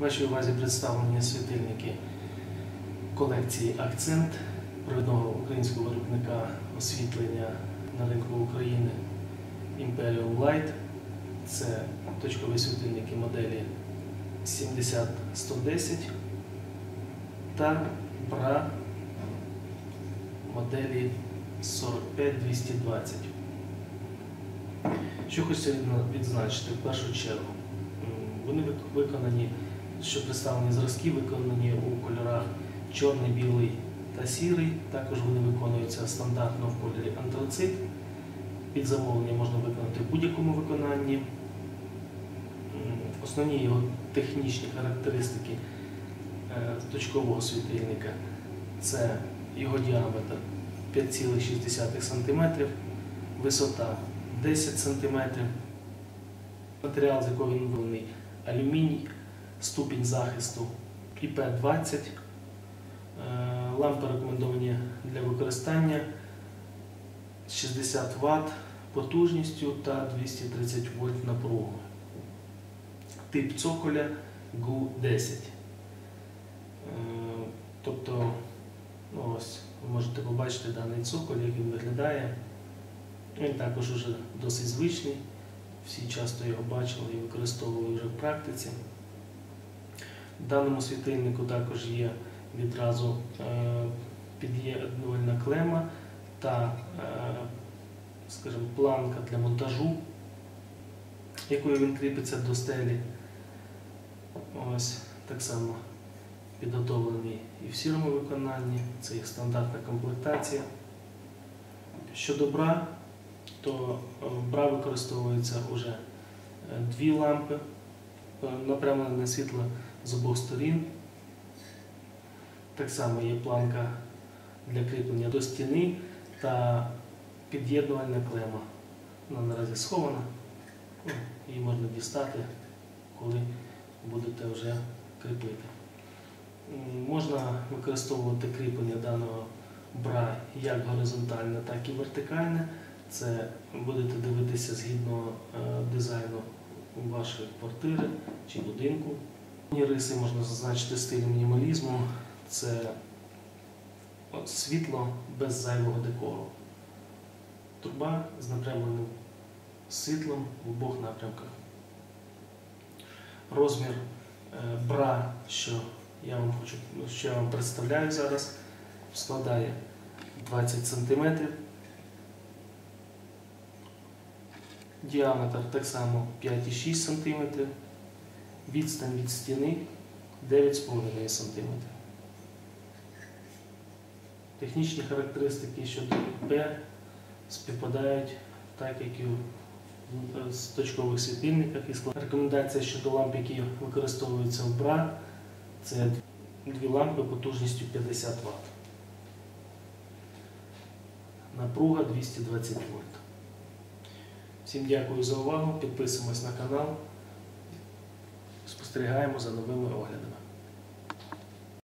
Вашій увазі представлені світильники колекції Акцент провідного українського виробника освітлення на ринку України Imperial Light. Це точкові світильники моделі 70110 та BRA моделі 45220. Що хочеться відзначити в першу чергу. Вони виконані, що представлені зразки, виконані у кольорах чорний, білий та сірий. Також вони виконуються стандартно в кольорі антрацит. Під замовлення можна виконати в будь-якому виконанні. Основні його технічні характеристики е, точкового світильника це його діаметр 5,6 см, висота 10 см, матеріал, з якого він вироблений алюміній, ступінь захисту IP20, Е, лампи рекомендовані для використання 60 Вт потужністю та 230 вольт напругу. Тип цоколя GU10. Е, Тобто, ну ось, ви можете побачити даний цоколь, як він виглядає. Він також уже досить звичний. Всі часто його бачили і використовували вже в практиці. В даному світильнику також є відразу е, під'єднувальна клема та, е, скажімо, планка для монтажу, якою він кріпиться до стелі. Ось так само підготовлений і в сірому виконанні, це їх стандартна комплектація. Щодо бра, то е, бра використовується вже дві лампи, напрямлене світло з обох сторін. Так само є планка для кріплення до стіни та під'єднувальна клема. Вона наразі схована, Ну, її можна дістати, коли будете вже кріпити. Можна використовувати кріплення даного бра як горизонтальне, так і вертикальне. Це будете дивитися згідно е, дизайну вашої квартири чи будинку. Риси можна зазначити стиль мінімалізму. Це світло без зайвого декору. Труба з напрямленим світлом в обох напрямках. Розмір е, бра, що я вам хочу, що я вам представляю зараз, складає 20 см. Діаметр так само 5,6 см. Відстань від стіни 9,5 см. Технічні характеристики щодо П співпадають так, як і в точкових світильниках. Рекомендація щодо ламп, які використовуються в бра, це дві лампи потужністю 50 Вт. Напруга 220 вольт. Всім дякую за увагу. Підписуємось на канал. Спостерігаємо за новими оглядами.